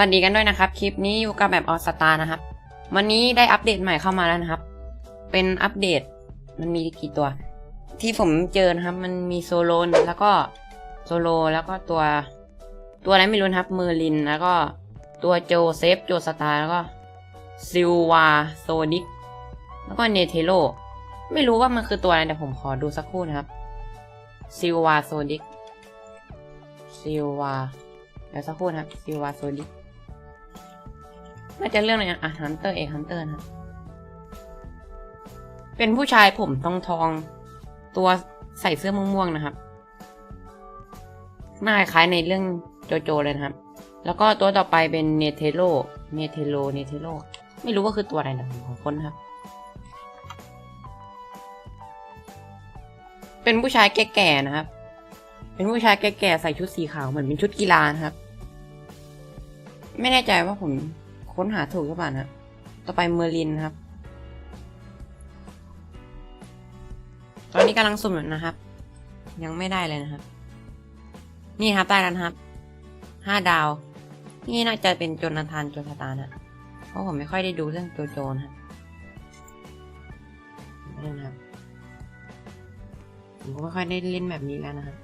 สวัสดีกันด้วยนะครับ คลิปนี้อยู่กับแบบออสตานะครับ วันนี้ได้อัปเดตใหม่เข้ามาแล้วนะครับ เป็นอัปเดตมันมีกี่ตัว ที่ผมเจอนะครับ มันมีโซโลนแล้วก็โซโลแล้วก็ตัว ตัวอะไรไม่รู้นะครับเมอร์ลิน แล้วก็ตัวโจเซฟโจสตาร์แล้วก็ซิลวาโซดิกแล้วก็เนเทโลไม่รู้ว่ามันคือตัวอะไรแต่ผมขอดูสักครู่นะครับซิลวาโซดิกซิลวาเดี๋ยวสักครู่นะครับซิลวาโซดิก น่าจะเรื่องอะไรอะฮันเตอร์เอกฮันเตอร์นะครับเป็นผู้ชายผมทองทอง ตัวใส่เสื้อม่วงๆนะครับหน้าคล้ายในเรื่องโจโจเลยนะครับ แล้วก็ตัวต่อไปเป็นเนเทโล เนเทโล เนเทโล ไม่รู้ว่าคือตัวอะไรนะของคนครับ เป็นผู้ชายแก่ๆนะครับ เป็นผู้ชายแก่ๆใส่ชุดสีขาวเหมือนเป็นชุดกีฬานะครับ ไม่แน่ใจว่าผม ค้นหาถูกหรือเปล่านะ ต่อไปเมอร์ลินครับ ตอนนี้กำลังสุ่มอยู่นะครับ ยังไม่ได้เลยนะครับ นี่ครับได้แล้วนครับ ห้าดาว นี่น่าจะเป็นโจนาธานโจสตานะ เพราะผมไม่ค่อยได้ดูเรื่องโจโจนะครับนี่นะครับ ผมก็ไม่ค่อยได้เล่นแบบนี้แล้วนะครับ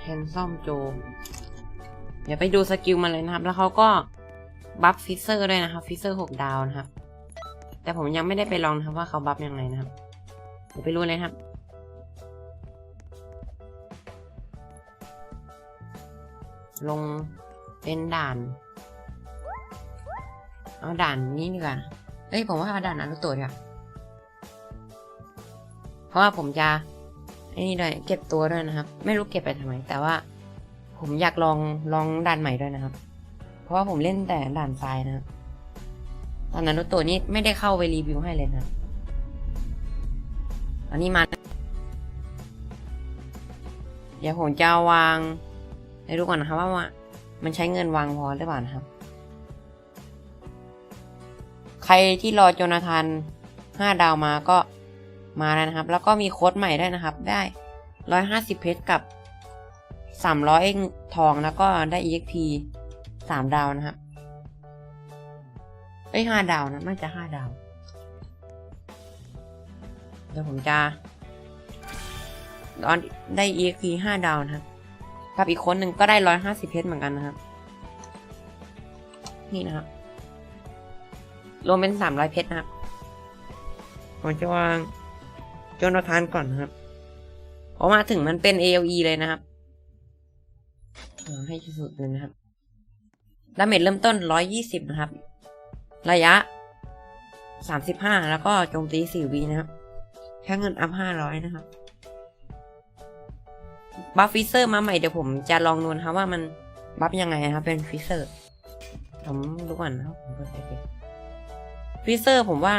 แฮนซอมโจ เดี๋ยวไปดูสกิลมันเลยนะครับ แล้วเขาก็บัฟฟิเซอร์ด้วยนะครับฟิเซอร์หกดาวนะครับ แต่ผมยังไม่ได้ไปลองนะครับว่าเขาบัฟยังไงนะครับ เดี๋ยวไปรู้เลยครับลงเป็นด่าน เอาด่านนี้ดีกว่าเอ้ยผมว่าเอาด่านนารุโตะดีกว่าเพราะว่าผมจะไอ้นี่ด้วยเก็บตัวด้วยนะครับ ไม่รู้เก็บไปทำไม แต่ว่า ผมอยากลองลองด่านใหม่ด้วยนะครับ เพราะว่าผมเล่นแต่ด่านทรายนะตอนนั้นนารุโตะนี่ไม่ได้เข้าไปรีวิวให้เลยนะอันนี้มา เดี๋ยวผมจะวางให้ดูก่อนนะครับว่า มันใช้เงินวางพอหรือเปล่านะครับ ใครที่รอโจนาธานห้าดาวมาก็มาแล้วนะครับ แล้วก็มีโค้ดใหม่ได้นะครับ ได้ร้อยห้าสิบเพชรกับ สามร้อยทองแล้วก็ได้ EXP สามดาวนะครับเอ้ยห้าดาวนะน่าจะห้าดาว เดี๋ยวผมจะตอนได้ EXP ห้าดาวนะครับกับอีกคนหนึ่งก็ได้ร้อยห้าสิบเพชรเหมือนกันนะครับ นี่นะครับรวมเป็นสามร้อยเพชรนะครับผมจะวางโจนาธานก่อนนะครับพอมาถึงมันเป็น AOE เลยนะครับ ให้สุดเลยนะครับ ดาเมจเริ่มต้นร้อยยี่สิบนะครับ ระยะสามสิบห้าแล้วก็โจมตีสี่วีนะครับ แค่เงินอัพห้าร้อยนะครับ บัฟฟิเซอร์มาใหม่เดี๋ยวผมจะลองดูนะครับว่ามันบัฟยังไงนะครับ เป็นฟิเซอร์ ผมดูก่อนนะครับผมก็ใส่ไปฟิเซอร์ผมว่า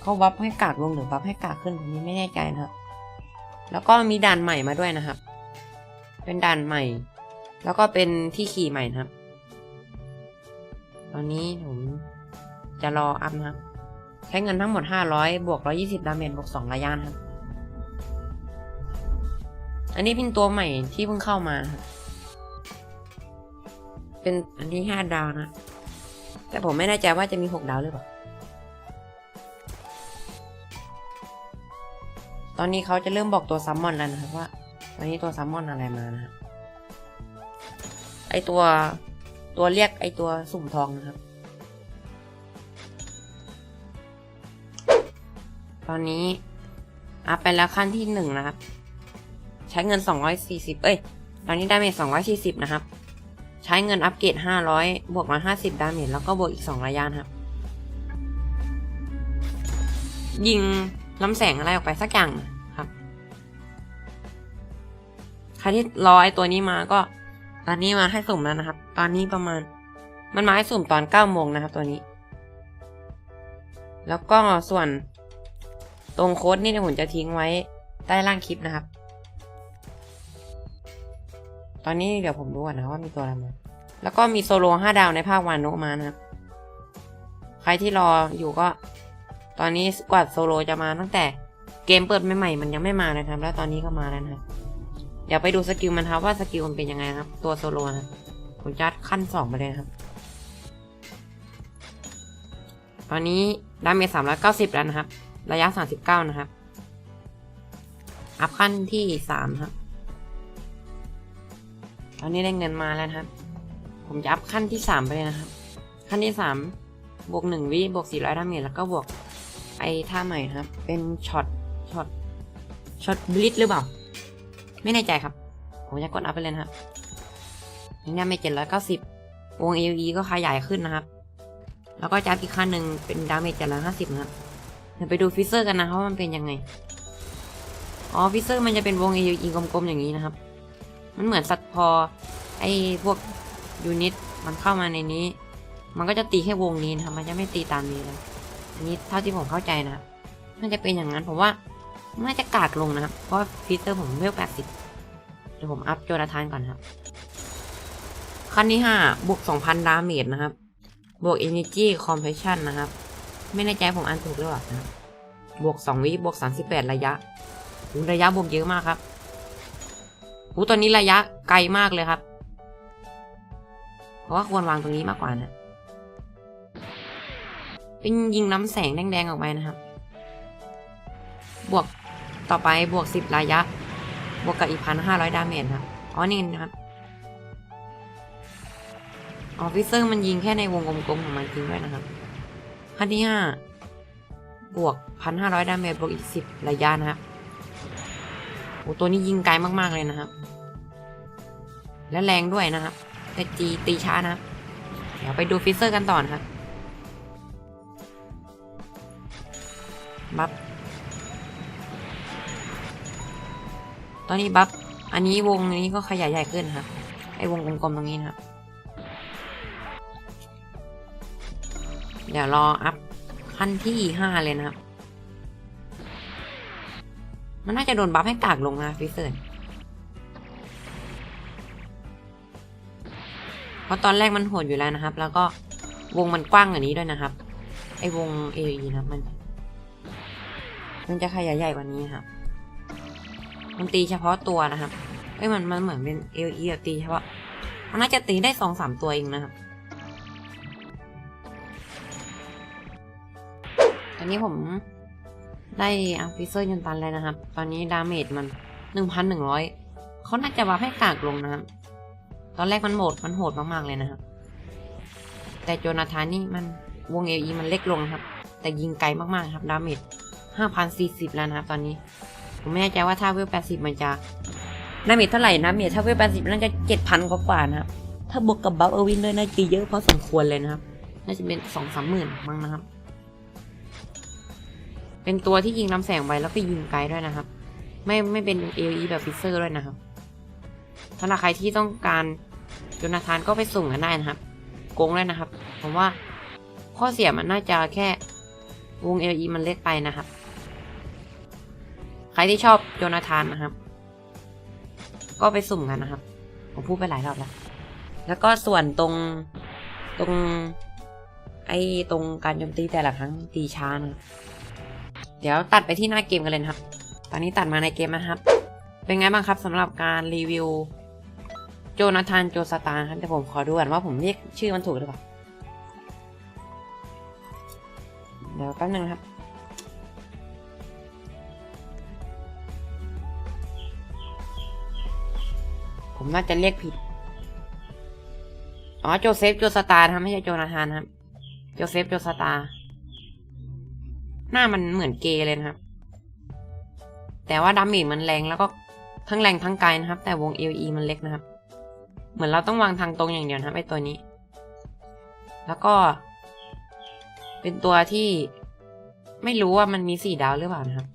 เขาบัฟให้กากลงหรือบัฟให้กากขึ้นผมนี้ไม่แน่ใจนะครับ แล้วก็มีด่านใหม่มาด้วยนะครับ เป็นด่านใหม่ แล้วก็เป็นที่ขี่ใหม่นะครับ ตอนนี้ผมจะรออัพนะครับ ใช้เงินทั้งหมด 500 บวก 120 ดาเมจบวก 2 ระยะนะครับ อันนี้เป็นตัวใหม่ที่เพิ่งเข้ามาครับเป็นอันที่ห้าดาวนะ แต่ผมไม่แน่ใจว่าจะมีหกดาวหรือเปล่า ตอนนี้เขาจะเริ่มบอกตัวซัมมอนแล้วนะครับว่า ตอนนี้ตัวซัมมอนอะไรมานะครับ ไอตัวตัวเรียกไอตัวสุ่มทองนะครับ ตอนนี้อัพไปแล้วขั้นที่หนึ่งนะครับ ใช้เงิน 240 เอ้ย ตอนนี้ดาเมจ240 นะครับ ใช้เงินอัปเกรด500 บวก150 ดาเมจแล้วก็บวกอีก 2 ระยะนะครับ ยิงลำแสงอะไรออกไปสักอย่างนะครับ ใครที่รอไอตัวนี้มาก็ ตอนนี้มาให้สุ่มแล้วนะครับ ตอนนี้ประมาณ มันมาให้สุ่มตอน9โมงนะครับตัวนี้ แล้วก็ส่วนตรงโค้ดนี่เดี๋ยวผมจะทิ้งไว้ใต้ล่างคลิปนะครับ ตอนนี้เดี๋ยวผมดูก่อนนะว่ามีตัวอะไรมา แล้วก็มีโซโลห้าดาวในภาควานุมานะครับ ใครที่รออยู่ก็ ตอนนี้กวดโซโลจะมาตั้งแต่เกมเปิดใหม่ๆมันยังไม่มานะครับ แล้วตอนนี้ก็มาแล้วนะครับ ดี๋ยวไปดูสกิลมันครับว่าสกิลมันเป็นยังไงครับ ตัวโซโลนะผมจัดขั้นสองไปเลยครับ ตอนนี้ดาเมจสามร้อยเก้าสิบแล้วนะครับ ระยะสามสิบเก้านะครับ อัพขั้นที่สามครับ ตอนนี้ได้เงินมาแล้วครับ ผมจะอัพขั้นที่สามไปเลยนะครับ ขั้นที่สามบวกหนึ่งวิบวกสี่ร้อยดาเมจแล้วก็บวกไอ้ท่าใหม่ครับ เป็นช็อตช็อตช็อตบลิทหรือเปล่า ไม่แน่ใจครับ ผมจะกดอัพไปเลยนะครับนี่ดาเมจเจ็ดร้อยเก้าสิบวง AOE ก็ขยายขึ้นนะครับ แล้วก็จะอัพอีกขั้นหนึ่งเป็นดาเมจเจ็ดร้อยห้าสิบนะครับ เดี๋ยวไปดูฟิเซอร์กันนะครับว่ามันเป็นยังไง อ๋อฟิเซอร์มันจะเป็นวง AOE กลมๆอย่างนี้นะครับ มันเหมือนสัตว์พอไอ้พวกยูนิตมันเข้ามาในนี้ มันก็จะตีแค่วงนี้นะครับ มันจะไม่ตีตามนี้เลย อันนี้เท่าที่ผมเข้าใจนะครับน่าจะเป็นอย่างนั้นผมว่า น่าจะกากลงนะครับ เพราะฟิเซอร์ผมเวลแปดสิบเดี๋ยวผมอัพโจนาธานก่อนครับ ขั้นที่ห้าบวกสองพันดาเมจนะครับ บวก energy compression นะครับ ไม่แน่ใจผมอ่านถูกหรือเปล่านะบวกสองวิบวกสามสิบแปดระยะหูระยะบวกเยอะมากครับหูตอนนี้ระยะไกลมากเลยครับ เพราะว่าควรวางตรงนี้มากกว่านะเป็นยิงน้ำแสงแดงๆออกไปนะครับ บวก ต่อไปบวกสิบระยะ บวกกับอีกพันห้าร้อยดาเมจครับอ๋อนี่นะครับออฟฟิเซอร์มันยิงแค่ในวงกลมๆของมันจริงด้วยนะครับขั้นที่ห้าบวกพันห้าร้อยดาเมจบวกอีกสิบระยะนะครับโอ้ตัวนี้ยิงไกลมากๆเลยนะครับ และแรงด้วยนะครับ แต่จีตีช้านะ เดี๋ยวไปดูฟิเซอร์กันต่อนะครับบัฟ ตอนนี้บัฟอันนี้วงนี้ก็ขยายใหญ่ขึ้นนะครับ ไอ้วงกลมๆตรงนี้นะครับ เดี๋ยวรออัพขั้นที่ห้าเลยนะครับ มันน่าจะโดนบัฟให้กากลงนะฟิเซอร์เพราะตอนแรกมันโหดอยู่แล้วนะครับ แล้วก็วงมันกว้างกว่านี้ด้วยนะครับ ไอ้วง AE นะมัน มันจะขยายใหญ่กว่านี้ครับ มันตีเฉพาะตัวนะครับเอ้ยมันมันเหมือนเป็น AE แบบตีเฉพาะมันน่าจะตีได้สองสามตัวเองนะครับตอนนี้ผมได้อัฟิเซอร์ยนตันเลยนะครับ ตอนนี้ดาเมจมันหนึ่งพันหนึ่งร้อยเขาน่าจะบัฟให้กากลงนะครับ ตอนแรกมันโหมดมันโหดมากๆเลยนะครับ แต่โจนาธานนี่มันวงเอลีมันเล็กลงครับ แต่ยิงไกลมากๆครับ ดาเมจห้าพันสี่สิบแล้วนะครับตอนนี้ ผมไม่แน่ใจว่าถ้าเวลแปดสิบมันจะดาเมจเท่าไหร่นะเมจถ้าเวลแปดสิบน่าจะเจ็ดพันกว่าๆนะครับ ถ้าบวกกับบัฟเออร์วินด้วยน่าจะเยอะพอสมควรเลยนะครับ น่าจะเป็นสองสามหมื่นมั้งนะครับ เป็นตัวที่ยิงลำแสงไวแล้วก็ยิงไกลด้วยนะครับ ไม่ไม่เป็นเอลีแบบฟิเซอร์ด้วยนะครับสำหรับใครที่ต้องการโจนาธานก็ไปสุ่มกันได้นะครับ โกงเลยนะครับ ผมว่าข้อเสียมันน่าจะแค่วง LE มันเล็กไปนะครับ รที่ชอบโจนาธานนะครับ ก็ไปสุ่มกันนะครับ ผมพูดไปหลายรอบแล้ว แล้วก็ส่วนตรงตรง ไอ้ตรงการโจมตีแต่ละครั้งตีช้านะเดี๋ยวตัดไปที่หน้าเกมกันเลยนะครับ ตอนนี้ตัดมาในเกมนะครับ เป็นไงบ้างครับสำหรับการรีวิวโจนาธานโจสตาร์ครับแต่ผมขอดูก่อนว่าผมเรียกชื่อมันถูกหรือเปล่า เดี๋ยวแป๊บนึงครับ ผมน่าจะเรียกผิด อ๋อโจเซฟโจสตาร์ครับไม่ใช่โจนาธานครับ โจเซฟโจสตาร์หน้ามันเหมือนเกย์เลยนะครับ แต่ว่าดาเมจมันแรงแล้วก็ทั้งแรงทั้งไกลนะครับ แต่วง LE มันเล็กนะครับ เหมือนเราต้องวางทางตรงอย่างเดียวนะครับไอตัวนี้ แล้วก็ เป็นตัวที่ไม่รู้ว่ามันมีสี่ดาวหรือเปล่านะครับ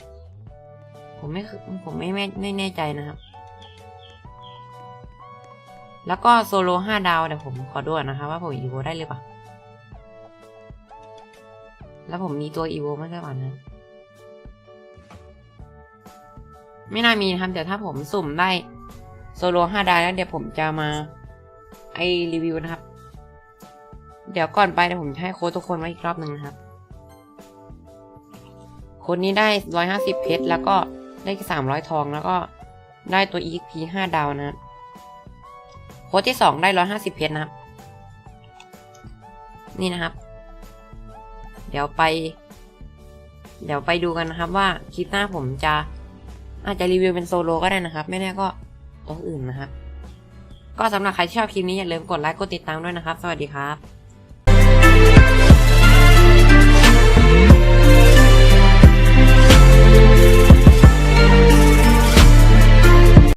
ผมไม่ผมไม่ไม่แน่ใจนะครับ แล้วก็โซโลห้าดาวเดี๋ยวผมขอดูก่อนนะครับว่าผมอีโวได้หรือเปล่า แล้วผมมีตัวอีโวไม่ได้ก่อนะไม่น่ามีนะครับเดี๋ยวถ้าผมสุ่มได้โซโลห้าดาวแล้วเดี๋ยวผมจะมาไอรีวิวนะครับ เดี๋ยวก่อนไปเดี๋ยวผมให้โค้ดทุกคนไว้อีกรอบหนึ่งนะครับโค้ดนี้ได้ร้อยห้าสิบเพชรแล้วก็ได้สามร้อยทองแล้วก็ได้ตัว EXP ห้าดาวนะครับ โค้ดที่สองได้ร้อยห้าสิบเพชรนะครับ นี่นะครับ เดี๋ยวไป เดี๋ยวไปดูกันนะครับว่าคลิปหน้าผมจะอาจจะรีวิวเป็นโซโลก็ได้นะครับ ไม่แน่ก็ตัวอื่นนะครับ ก็สำหรับใครที่ชอบคลิปนี้อย่าลืมกดไลค์กดติดตามด้วยนะครับ สวัสดีครับ